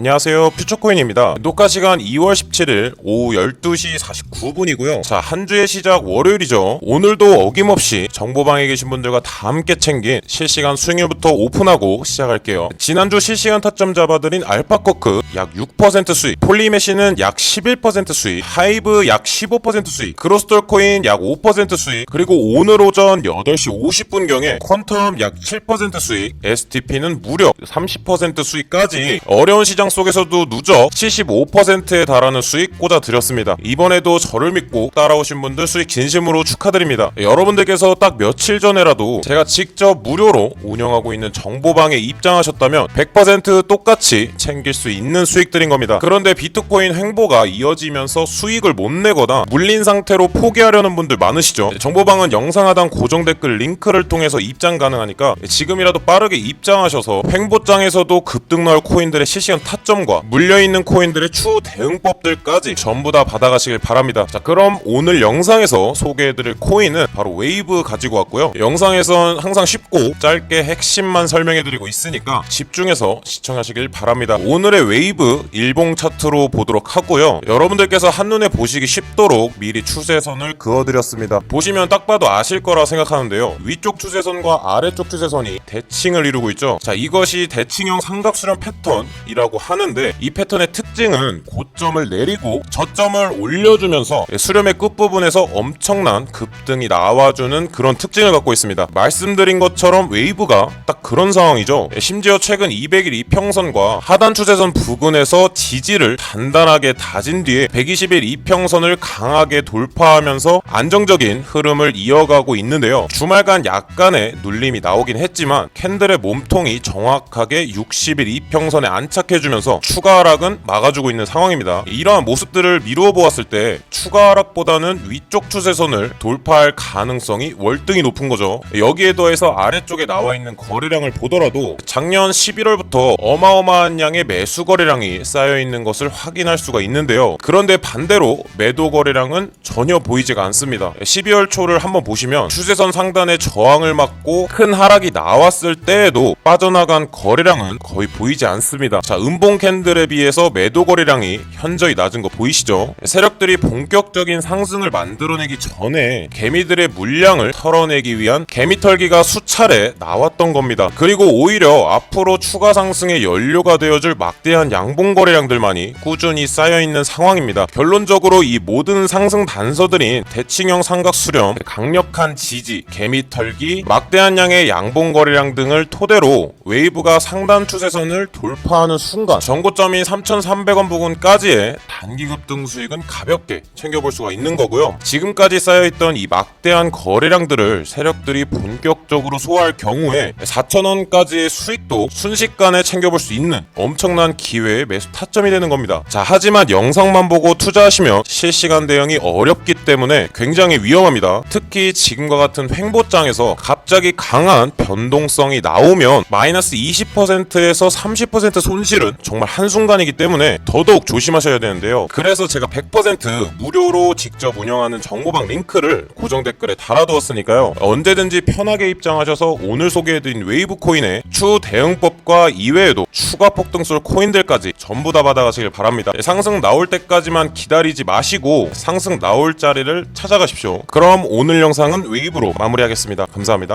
안녕하세요. 퓨처코인입니다. 녹화 시간 2월 17일 오후 12시 49분이고요. 자 한 주의 시작 월요일이죠. 오늘도 어김없이 정보방에 계신 분들과 다 함께 챙긴 실시간 수익률부터 오픈하고 시작할게요. 지난주 실시간 타점 잡아드린 알파코크 약 6% 수익 폴리메시는 약 11% 수익 하이브 약 15% 수익 그로스톨코인 약 5% 수익 그리고 오늘 오전 8시 50분경에 퀀텀 약 7% 수익 STP는 무려 30% 수익까지 어려운 시장 속에서도 누적 75%에 달하는 수익 꽂아드렸습니다. 이번에도 저를 믿고 따라오신 분들 수익 진심으로 축하드립니다. 여러분들께서 딱 며칠 전에라도 제가 직접 무료로 운영하고 있는 정보방에 입장하셨다면 100% 똑같이 챙길 수 있는 수익들인 겁니다. 그런데 비트코인 횡보가 이어지면서 수익을 못 내거나 물린 상태로 포기하려는 분들 많으시죠? 정보방은 영상 하단 고정 댓글 링크를 통해서 입장 가능하니까 지금이라도 빠르게 입장하셔서 횡보장에서도 급등 나올 코인들의 실시간 타 점과 물려있는 코인들의 추후 대응법들까지 전부 다 받아가시길 바랍니다. 자 그럼 오늘 영상에서 소개해드릴 코인은 바로 웨이브 가지고 왔고요. 영상에선 항상 쉽고 짧게 핵심만 설명해드리고 있으니까 집중해서 시청하시길 바랍니다. 오늘의 웨이브 일봉 차트로 보도록 하고요. 여러분들께서 한눈에 보시기 쉽도록 미리 추세선을 그어드렸습니다. 보시면 딱 봐도 아실 거라 생각하는데요. 위쪽 추세선과 아래쪽 추세선이 대칭을 이루고 있죠. 자 이것이 대칭형 삼각수렴 패턴이라고 하는데 이 패턴의 특징은 고점을 내리고 저점을 올려주면서 수렴의 끝부분에서 엄청난 급등이 나와주는 그런 특징을 갖고 있습니다. 말씀드린 것처럼 웨이브가 딱 그런 상황이죠. 심지어 최근 200일 이평선과 하단 추세선 부근에서 지지를 단단하게 다진 뒤에 120일 이평선을 강하게 돌파하면서 안정적인 흐름을 이어가고 있는데요. 주말간 약간의 눌림이 나오긴 했지만 캔들의 몸통이 정확하게 60일 이평선에 안착해주면서 추가 하락은 막아주고 있는 상황입니다. 이러한 모습들을 미루어 보았을 때 추가 하락보다는 위쪽 추세선을 돌파할 가능성이 월등히 높은 거죠. 여기에 더해서 아래쪽에 나와 있는 거래량을 보더라도 작년 11월부터 어마어마한 양의 매수 거래량이 쌓여 있는 것을 확인할 수가 있는데요. 그런데 반대로 매도 거래량은 전혀 보이지가 않습니다. 12월 초를 한번 보시면 추세선 상단의 저항을 막고 큰 하락이 나왔을 때에도 빠져나간 거래량은 거의 보이지 않습니다. 자, 음봉 캔들에 비해서 매도 거래량이 현저히 낮은 거 보이시죠? 세력들이 본격적인 상승을 만들어내기 전에 개미들의 물량을 털어내기 위한 개미털기가 수차례 나왔던 겁니다. 그리고 오히려 앞으로 추가 상승의 연료가 되어줄 막대한 양봉 거래량들만이 꾸준히 쌓여 있는 상황입니다. 결론적으로 이 모든 상승 단서들인 대칭형 삼각 수렴, 강력한 지지, 개미털기, 막대한 양의 양봉 거래량 등을 토대로 웨이브가 상단 추세선을 돌파하는 순간 전고점인 3,300원 부근까지의 단기 급 등 수익은 가볍게 챙겨볼 수가 있는 거고요. 지금까지 쌓여있던 이 막대한 거래량들을 세력들이 본격적으로 소화할 경우에 4,000원까지의 수익도 순식간에 챙겨볼 수 있는 엄청난 기회의 매수 타점이 되는 겁니다. 자, 하지만 영상만 보고 투자하시면 실시간 대응이 어렵기 때문에 굉장히 위험합니다. 특히 지금과 같은 횡보장에서 갑자기 강한 변동성이 나오면 마이너스 20%에서 30% 손실은 정말 한순간이기 때문에 더더욱 조심하셔야 되는데요. 그래서 제가 100% 무료로 직접 운영하는 정보방 링크를 고정 댓글에 달아두었으니까요. 언제든지 편하게 입장하셔서 오늘 소개해드린 웨이브 코인의 추 대응법과 이외에도 추가 폭등 쏠 코인들까지 전부 다 받아가시길 바랍니다. 상승 나올 때까지만 기다리지 마시고 상승 나올 자리를 찾아가십시오. 그럼 오늘 영상은 웨이브로 마무리하겠습니다. 감사합니다.